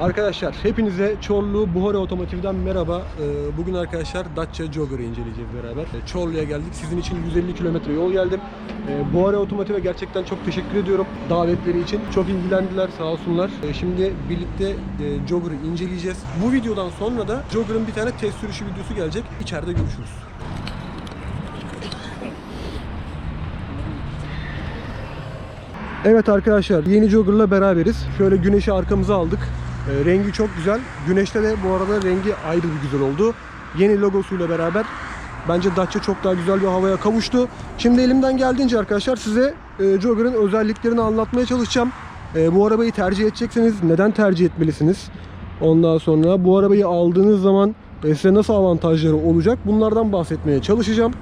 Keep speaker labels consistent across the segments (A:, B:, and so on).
A: Arkadaşlar hepinize Çorlu Buhari Otomotiv'den merhaba. Ee, Bugün arkadaşlar Dacia Jogger'ı inceleyeceğiz beraber. Ee, Çorlu'ya geldik. Sizin için 150 kilometre yol geldim. Ee, Buhari Otomotiv'e gerçekten çok teşekkür ediyorum davetleri için. Çok ilgilendiler sağ olsunlar. Şimdi birlikte e, Jogger'ı inceleyeceğiz. Bu videodan sonra da Jogger'ın bir tane test sürüşü videosu gelecek. İçeride görüşürüz. Evet arkadaşlar yeni Jogger'la beraberiz. Şöyle güneşi arkamıza aldık. Ee, rengi çok güzel. Güneşte de bu arada rengi ayrı bir güzel oldu. Yeni logosuyla beraber bence Dacia çok daha güzel bir havaya kavuştu. Şimdi elimden geldiğince arkadaşlar size e, Jogger'ın özelliklerini anlatmaya çalışacağım. E, bu arabayı tercih edecekseniz neden tercih etmelisiniz? Ondan sonra bu arabayı aldığınız zaman e, size nasıl avantajları olacak? Bunlardan bahsetmeye çalışacağım.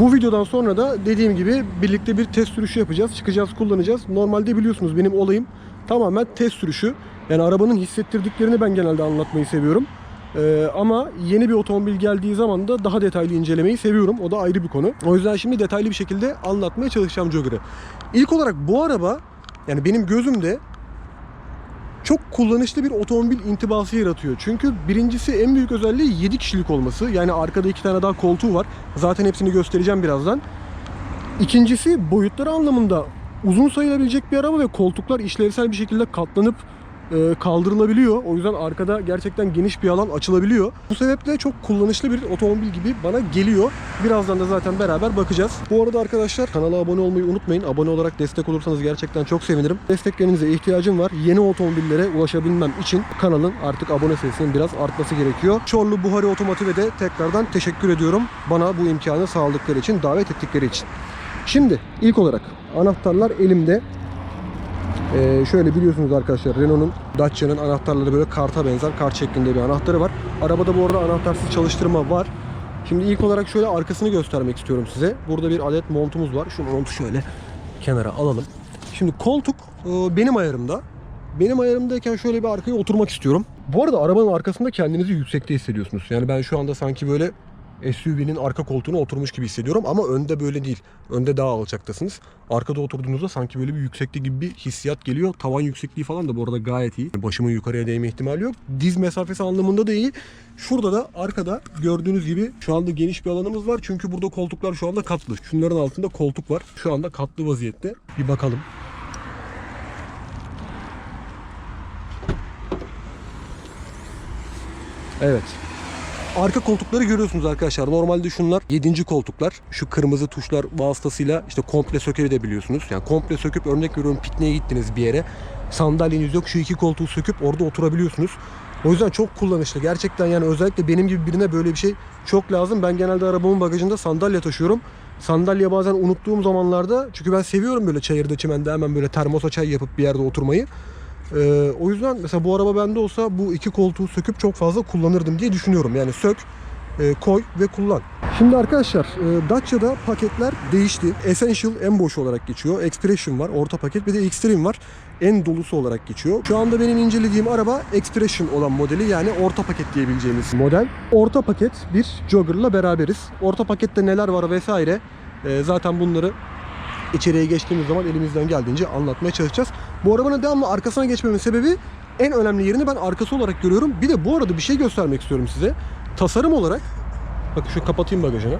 A: Bu videodan sonra da dediğim gibi birlikte bir test sürüşü yapacağız. Çıkacağız, kullanacağız. Normalde biliyorsunuz benim olayım tamamen test sürüşü. Yani arabanın hissettirdiklerini ben genelde anlatmayı seviyorum. Ee, ama yeni bir otomobil geldiği zaman da daha detaylı incelemeyi seviyorum. O da ayrı bir konu. O yüzden şimdi detaylı bir şekilde anlatmaya çalışacağım Jogger'ı. İlk olarak bu araba yani benim gözümde çok kullanışlı bir otomobil intibası yaratıyor. Çünkü birincisi en büyük özelliği 7 kişilik olması. Yani arkada iki tane daha koltuğu var. Zaten hepsini göstereceğim birazdan. İkincisi boyutları anlamında uzun sayılabilecek bir araba ve koltuklar işlevsel bir şekilde katlanıp e, kaldırılabiliyor. O yüzden arkada gerçekten geniş bir alan açılabiliyor. Bu sebeple çok kullanışlı bir otomobil gibi bana geliyor. Birazdan da zaten beraber bakacağız. Bu arada arkadaşlar kanala abone olmayı unutmayın. Abone olarak destek olursanız gerçekten çok sevinirim. Desteklerinize ihtiyacım var. Yeni otomobillere ulaşabilmem için kanalın artık abone sayısının biraz artması gerekiyor. Çorlu Buhari Otomotiv'e de tekrardan teşekkür ediyorum. Bana bu imkanı sağladıkları için, davet ettikleri için. Şimdi ilk olarak anahtarlar elimde. Ee, şöyle biliyorsunuz arkadaşlar Renault'un Dacia'nın anahtarları böyle karta benzer kart şeklinde bir anahtarı var. Arabada bu arada anahtarsız çalıştırma var. Şimdi ilk olarak şöyle arkasını göstermek istiyorum size. Burada bir adet montumuz var. Şu montu şöyle kenara alalım. Şimdi koltuk e, benim ayarımda. Benim ayarımdayken şöyle bir arkaya oturmak istiyorum. Bu arada arabanın arkasında kendinizi yüksekte hissediyorsunuz. Yani ben şu anda sanki böyle SUV'nin arka koltuğuna oturmuş gibi hissediyorum ama önde böyle değil. Önde daha alçaktasınız. Arkada oturduğunuzda sanki böyle bir yükseklik gibi bir hissiyat geliyor. Tavan yüksekliği falan da bu arada gayet iyi. Başımın yukarıya değme ihtimali yok. Diz mesafesi anlamında da iyi. Şurada da arkada gördüğünüz gibi şu anda geniş bir alanımız var. Çünkü burada koltuklar şu anda katlı. Şunların altında koltuk var. Şu anda katlı vaziyette. Bir bakalım. Evet. Arka koltukları görüyorsunuz arkadaşlar. Normalde şunlar 7. koltuklar. Şu kırmızı tuşlar vasıtasıyla işte komple sökebiliyorsunuz. Yani komple söküp örnek veriyorum pikniğe gittiniz bir yere. Sandalyeniz yok. Şu iki koltuğu söküp orada oturabiliyorsunuz. O yüzden çok kullanışlı. Gerçekten yani özellikle benim gibi birine böyle bir şey çok lazım. Ben genelde arabamın bagajında sandalye taşıyorum. Sandalye bazen unuttuğum zamanlarda çünkü ben seviyorum böyle çayırda çimende hemen böyle termosa çay yapıp bir yerde oturmayı. Ee, o yüzden mesela bu araba bende olsa bu iki koltuğu söküp çok fazla kullanırdım diye düşünüyorum. Yani sök, e, koy ve kullan. Şimdi arkadaşlar e, Dacia'da paketler değişti. Essential en boş olarak geçiyor. Expression var, orta paket bir de Extreme var. En dolusu olarak geçiyor. Şu anda benim incelediğim araba Expression olan modeli yani orta paket diyebileceğimiz model. Orta paket bir Jogger'la beraberiz. Orta pakette neler var vesaire e, zaten bunları içeriye geçtiğimiz zaman elimizden geldiğince anlatmaya çalışacağız. Bu arabanın devamlı arkasına geçmemin sebebi en önemli yerini ben arkası olarak görüyorum. Bir de bu arada bir şey göstermek istiyorum size. Tasarım olarak bakın şu kapatayım bagajını.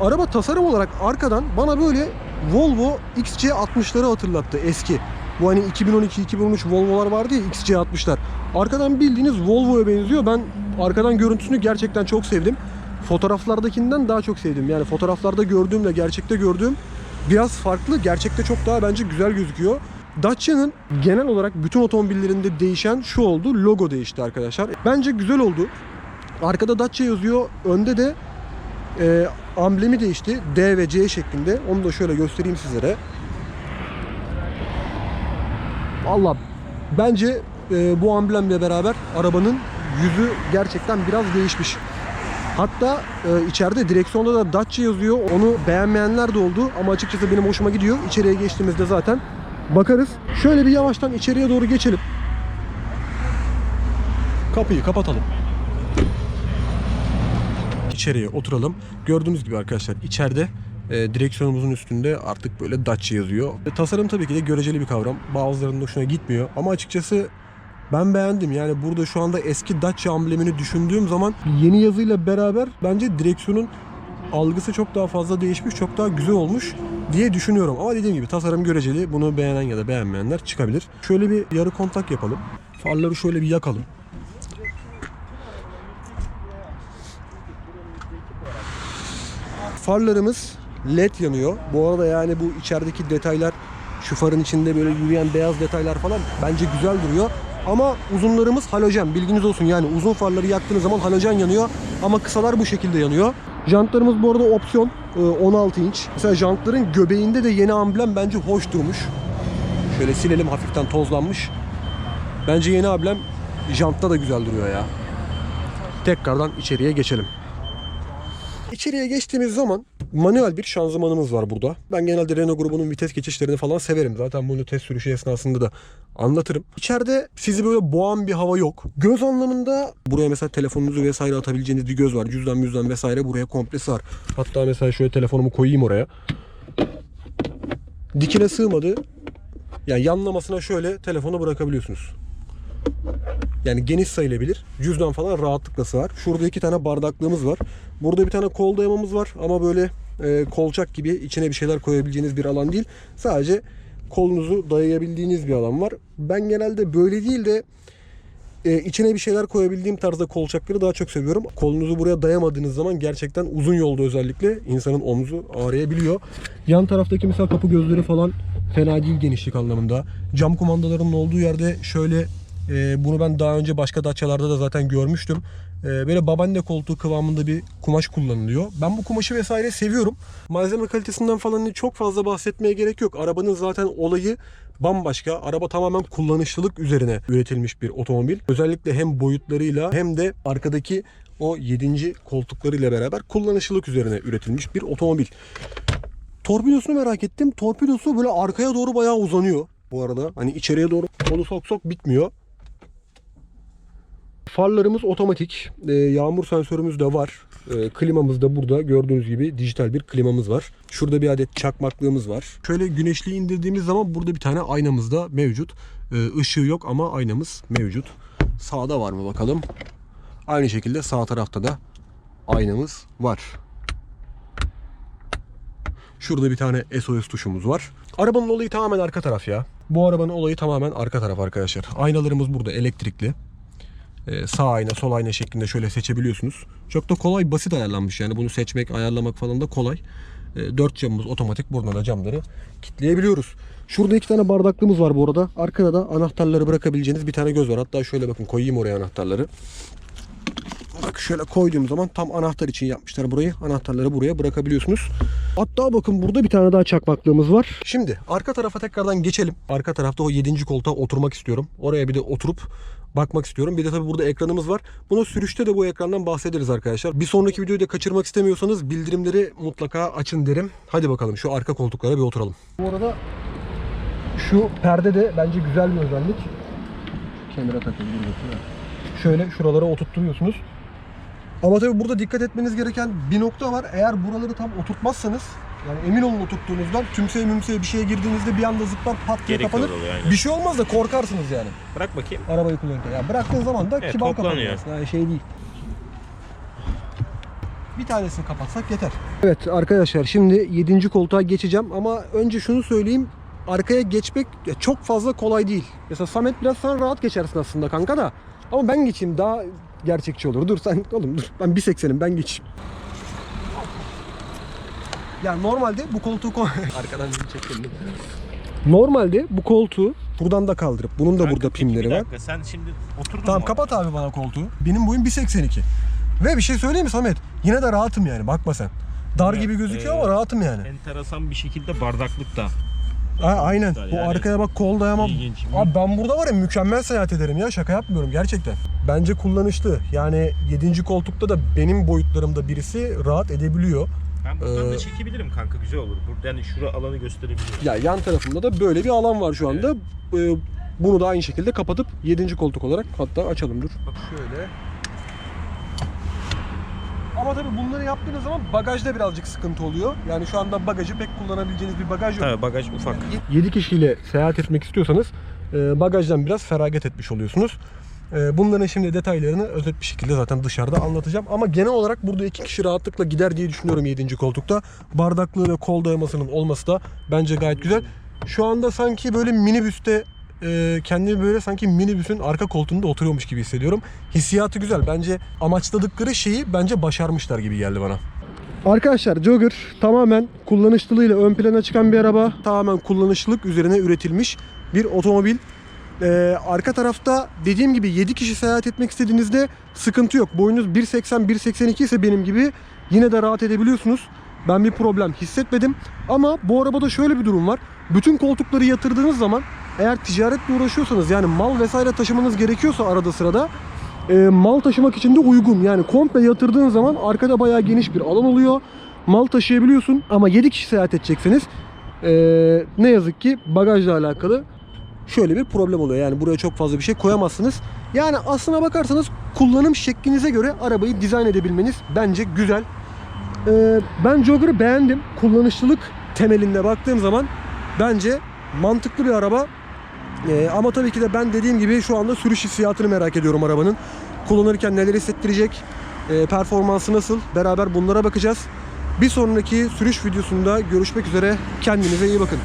A: Araba tasarım olarak arkadan bana böyle Volvo XC60'ları hatırlattı eski. Bu hani 2012-2013 Volvo'lar vardı ya XC60'lar. Arkadan bildiğiniz Volvo'ya benziyor. Ben arkadan görüntüsünü gerçekten çok sevdim. Fotoğraflardakinden daha çok sevdim. Yani fotoğraflarda gördüğümle gerçekte gördüğüm biraz farklı. Gerçekte çok daha bence güzel gözüküyor. Dacia'nın genel olarak bütün otomobillerinde değişen şu oldu. Logo değişti arkadaşlar. Bence güzel oldu. Arkada Dacia yazıyor. Önde de e, amblemi değişti. D ve C şeklinde. Onu da şöyle göstereyim sizlere. Valla bence e, bu amblemle beraber arabanın yüzü gerçekten biraz değişmiş. Hatta e, içeride direksiyonda da Dacia yazıyor. Onu beğenmeyenler de oldu ama açıkçası benim hoşuma gidiyor. İçeriye geçtiğimizde zaten bakarız. Şöyle bir yavaştan içeriye doğru geçelim. Kapıyı kapatalım. İçeriye oturalım. Gördüğünüz gibi arkadaşlar içeride e, direksiyonumuzun üstünde artık böyle Dacia yazıyor. E, tasarım tabii ki de göreceli bir kavram. Bazılarının hoşuna gitmiyor ama açıkçası Ben beğendim. Yani burada şu anda eski Dacia amblemini düşündüğüm zaman yeni yazıyla beraber bence direksiyonun algısı çok daha fazla değişmiş, çok daha güzel olmuş diye düşünüyorum. Ama dediğim gibi tasarım göreceli. Bunu beğenen ya da beğenmeyenler çıkabilir. Şöyle bir yarı kontak yapalım. Farları şöyle bir yakalım. Farlarımız led yanıyor. Bu arada yani bu içerideki detaylar şu farın içinde böyle yürüyen beyaz detaylar falan bence güzel duruyor. Ama uzunlarımız halojen bilginiz olsun yani uzun farları yaktığınız zaman halojen yanıyor ama kısalar bu şekilde yanıyor. Jantlarımız bu arada opsiyon e, 16 inç. Mesela jantların göbeğinde de yeni amblem bence hoş durmuş. Şöyle silelim hafiften tozlanmış. Bence yeni amblem jantta da güzel duruyor ya. Tekrardan içeriye geçelim. İçeriye geçtiğimiz zaman manuel bir şanzımanımız var burada. Ben genelde Renault grubunun vites geçişlerini falan severim. Zaten bunu test sürüşü esnasında da anlatırım. İçeride sizi böyle boğan bir hava yok. Göz anlamında buraya mesela telefonunuzu vesaire atabileceğiniz bir göz var. Cüzdan müzdan vesaire buraya komple sığar. Hatta mesela şöyle telefonumu koyayım oraya. Dikine sığmadı. Yani yanlamasına şöyle telefonu bırakabiliyorsunuz. Yani geniş sayılabilir. Cüzdan falan rahatlıkla sığar. Şurada iki tane bardaklığımız var. Burada bir tane kol dayamamız var ama böyle e, kolçak gibi içine bir şeyler koyabileceğiniz bir alan değil. Sadece kolunuzu dayayabildiğiniz bir alan var. Ben genelde böyle değil de e, içine bir şeyler koyabildiğim tarzda kolçakları daha çok seviyorum. Kolunuzu buraya dayamadığınız zaman gerçekten uzun yolda özellikle insanın omzu ağrıyabiliyor. Yan taraftaki mesela kapı gözleri falan fena değil genişlik anlamında. Cam kumandalarının olduğu yerde şöyle e, bunu ben daha önce başka Dacia'larda da zaten görmüştüm. E, böyle babaanne koltuğu kıvamında bir kumaş kullanılıyor. Ben bu kumaşı vesaire seviyorum. Malzeme kalitesinden falan çok fazla bahsetmeye gerek yok. Arabanın zaten olayı bambaşka. Araba tamamen kullanışlılık üzerine üretilmiş bir otomobil. Özellikle hem boyutlarıyla hem de arkadaki o 7. koltuklarıyla beraber kullanışlılık üzerine üretilmiş bir otomobil. Torpidosunu merak ettim. Torpidosu böyle arkaya doğru bayağı uzanıyor bu arada. Hani içeriye doğru kolu sok sok bitmiyor. Farlarımız otomatik. Ee, yağmur sensörümüz de var. Ee, klimamız da burada. Gördüğünüz gibi dijital bir klimamız var. Şurada bir adet çakmaklığımız var. Şöyle güneşliği indirdiğimiz zaman burada bir tane aynamız da mevcut. Ee, ışığı yok ama aynamız mevcut. Sağda var mı bakalım. Aynı şekilde sağ tarafta da aynamız var. Şurada bir tane SOS tuşumuz var. Arabanın olayı tamamen arka taraf ya. Bu arabanın olayı tamamen arka taraf arkadaşlar. Aynalarımız burada elektrikli. Ee, sağ ayna, sol ayna şeklinde şöyle seçebiliyorsunuz. Çok da kolay, basit ayarlanmış yani. Bunu seçmek, ayarlamak falan da kolay. Ee, dört camımız otomatik. Buradan da camları kilitleyebiliyoruz. Şurada iki tane bardaklığımız var bu arada. Arkada da anahtarları bırakabileceğiniz bir tane göz var. Hatta şöyle bakın koyayım oraya anahtarları. Bak şöyle koyduğum zaman tam anahtar için yapmışlar burayı. Anahtarları buraya bırakabiliyorsunuz. Hatta bakın burada bir tane daha çakmaklığımız var. Şimdi arka tarafa tekrardan geçelim. Arka tarafta o 7. koltuğa oturmak istiyorum. Oraya bir de oturup bakmak istiyorum. Bir de tabii burada ekranımız var. Bunu sürüşte de bu ekrandan bahsederiz arkadaşlar. Bir sonraki videoyu da kaçırmak istemiyorsanız bildirimleri mutlaka açın derim. Hadi bakalım şu arka koltuklara bir oturalım. Bu arada şu perde de bence güzel bir özellik. Kenara takılıyor. Şöyle şuralara oturtturuyorsunuz. Ama tabii burada dikkat etmeniz gereken bir nokta var. Eğer buraları tam oturtmazsanız yani emin olun oturttuğunuzdan tümseye mümseye bir şeye girdiğinizde bir anda zıplar pat diye
B: Gerekli
A: kapanır.
B: oluyor aynen.
A: Bir şey olmaz da korkarsınız yani
B: Bırak bakayım.
A: arabayı kullanırken. Yani bıraktığın zaman da
B: Evet,
A: kibar
B: toplanıyor.
A: Yani şey değil. Bir tanesini kapatsak yeter. Evet arkadaşlar şimdi 7. koltuğa geçeceğim ama önce şunu söyleyeyim. Arkaya geçmek ya çok fazla kolay değil. Mesela Samet biraz sen rahat geçersin aslında kanka da. Ama ben geçeyim daha gerçekçi olur. Dur sen oğlum dur. Ben 1.80'im ben geçeyim. Yani normalde bu koltuğu ko- arkadan bir çekelim. Normalde bu koltuğu buradan da kaldırıp bunun da
B: Kanka,
A: burada
B: peki
A: pimleri
B: bir
A: var.
B: dakika, Sen şimdi oturdun
A: Tamam
B: mu?
A: kapat abi bana koltuğu. Benim boyum 1.82. Ve bir şey söyleyeyim mi Samet? Yine de rahatım yani bakma sen. Dar
B: Evet,
A: gibi gözüküyor
B: ee,
A: ama rahatım yani.
B: Enteresan bir şekilde bardaklık da.
A: Ha, aynen. Bu
B: yani.
A: arkaya bak kol dayamam.
B: İlginç.
A: Abi ben burada var ya mükemmel seyahat ederim ya şaka yapmıyorum gerçekten. Bence kullanışlı. Yani 7. koltukta da benim boyutlarımda birisi rahat edebiliyor.
B: Ben buradan
A: Ee,
B: da çekebilirim kanka güzel olur. Burada yani şura alanı gösterebilirim.
A: Ya yan tarafımda da böyle bir alan var şu anda. Ee, bunu da aynı şekilde kapatıp 7. koltuk olarak hatta açalım dur. Bak şöyle. Ama tabii bunları yaptığınız zaman bagajda birazcık sıkıntı oluyor. Yani şu anda bagajı pek kullanabileceğiniz bir bagaj yok.
B: Tabii bagaj ufak.
A: 7 kişiyle seyahat etmek istiyorsanız e, bagajdan biraz feragat etmiş oluyorsunuz. E, bunların şimdi detaylarını özet bir şekilde zaten dışarıda anlatacağım. Ama genel olarak burada iki kişi rahatlıkla gider diye düşünüyorum 7. koltukta. Bardaklığı ve kol dayamasının olması da bence gayet güzel. Şu anda sanki böyle minibüste e, kendimi böyle sanki minibüsün arka koltuğunda oturuyormuş gibi hissediyorum. Hissiyatı güzel. Bence amaçladıkları şeyi bence başarmışlar gibi geldi bana. Arkadaşlar Jogger tamamen kullanışlılığıyla ön plana çıkan bir araba. Tamamen kullanışlılık üzerine üretilmiş bir otomobil. Ee, arka tarafta dediğim gibi 7 kişi seyahat etmek istediğinizde sıkıntı yok. Boyunuz 1.80-1.82 ise benim gibi yine de rahat edebiliyorsunuz. Ben bir problem hissetmedim. Ama bu arabada şöyle bir durum var. Bütün koltukları yatırdığınız zaman eğer ticaretle uğraşıyorsanız yani mal vesaire taşımanız gerekiyorsa arada sırada e, mal taşımak için de uygun. Yani komple yatırdığın zaman arkada bayağı geniş bir alan oluyor. Mal taşıyabiliyorsun ama 7 kişi seyahat edecekseniz e, ne yazık ki bagajla alakalı şöyle bir problem oluyor. Yani buraya çok fazla bir şey koyamazsınız. Yani aslına bakarsanız kullanım şeklinize göre arabayı dizayn edebilmeniz bence güzel. E, ben Jogger'ı beğendim. Kullanışlılık temelinde baktığım zaman bence mantıklı bir araba. Ee, ama tabii ki de ben dediğim gibi şu anda sürüş hissiyatını merak ediyorum arabanın. Kullanırken neler hissettirecek, e, performansı nasıl beraber bunlara bakacağız. Bir sonraki sürüş videosunda görüşmek üzere. Kendinize iyi bakın.